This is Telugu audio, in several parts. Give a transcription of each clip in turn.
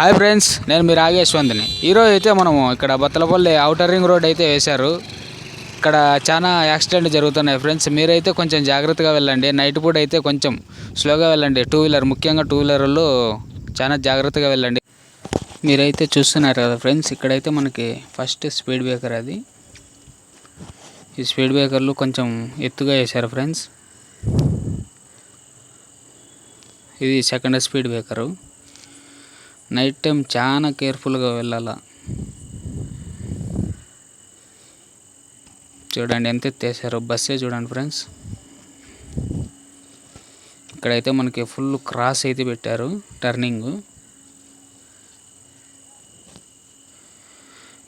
హాయ్ ఫ్రెండ్స్ నేను మీ రాగేశ్వంతిని ఈరోజు అయితే మనము ఇక్కడ బత్తలపల్లి అవుటర్ రింగ్ రోడ్ అయితే వేశారు. ఇక్కడ చాలా యాక్సిడెంట్ జరుగుతున్నాయి ఫ్రెండ్స్. మీరైతే కొంచెం జాగ్రత్తగా వెళ్ళండి. నైట్ పూట అయితే కొంచెం స్లోగా వెళ్ళండి. టూ వీలర్ ముఖ్యంగా టూ వీలర్లు చాలా జాగ్రత్తగా వెళ్ళండి. మీరైతే చూస్తున్నారు కదా ఫ్రెండ్స్ ఇక్కడైతే మనకి ఫస్ట్ స్పీడ్ బ్రేకర్ అది. ఈ స్పీడ్ బ్రేకర్లు కొంచెం ఎత్తుగా వేశారు ఫ్రెండ్స్. ఇది second speed breaker night time చాలా కేర్ఫుల్గా వెళ్ళాల. చూడండి ఎంత ఎత్తేసారో బస్సే చూడండి ఫ్రెండ్స్ ఇక్కడైతే మనకి ఫుల్ క్రాస్ అయితే పెట్టారు టర్నింగ్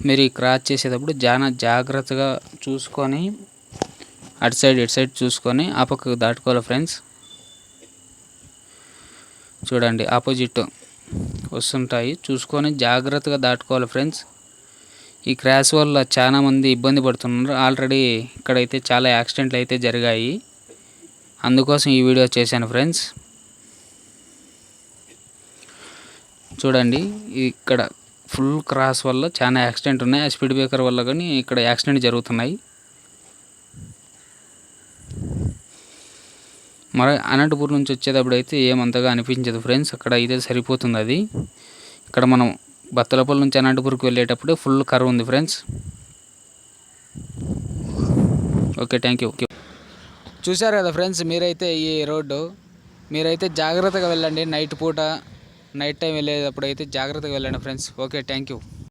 మీరు ఈ క్రాస్ చేసేటప్పుడు చాలా జాగ్రత్తగా చూసుకొని అటు సైడ్ ఇటు సైడ్ చూసుకొని ఆ పక్కకు దాటుకోవాలి ఫ్రెండ్స్ చూడండి ఆపోజిట్ వస్తుంటాయి. చూసుకొని జాగ్రత్తగా దాటుకోవాలి ఫ్రెండ్స్. ఈ క్రాష్ వల్ల చాలా మంది ఇబ్బంది పడుతున్నారు. ఆల్రెడీ ఇక్కడైతే చాలా యాక్సిడెంట్లు అయితే జరిగాయి. అందుకోసం ఈ వీడియో చేశాను ఫ్రెండ్స్. చూడండి ఇక్కడ ఫుల్ క్రాస్ వల్ల చాలా యాక్సిడెంట్ ఉన్నాయి. ఆ స్పీడ్ బ్రేకర్ వల్ల కానీ ఇక్కడ యాక్సిడెంట్ జరుగుతున్నాయి. మరి అనంతపూర్ నుంచి వచ్చేటప్పుడు అయితే ఏమంతగా అనిపించదు ఫ్రెండ్స్. అక్కడ అయితే సరిపోతుంది అది. ఇక్కడ మనం బత్తలపల్లి నుంచి అనంతపూర్కి వెళ్ళేటప్పుడు ఫుల్ కర్వ్ ఉంది ఫ్రెండ్స్. ఓకే థ్యాంక్ యూ చూశారు కదా ఫ్రెండ్స్ మీరైతే ఈ రోడ్డు. మీరైతే జాగ్రత్తగా వెళ్ళండి నైట్ పూట. నైట్ టైం వెళ్ళేటప్పుడు అయితే జాగ్రత్తగా వెళ్ళండి ఫ్రెండ్స్. Okay thank you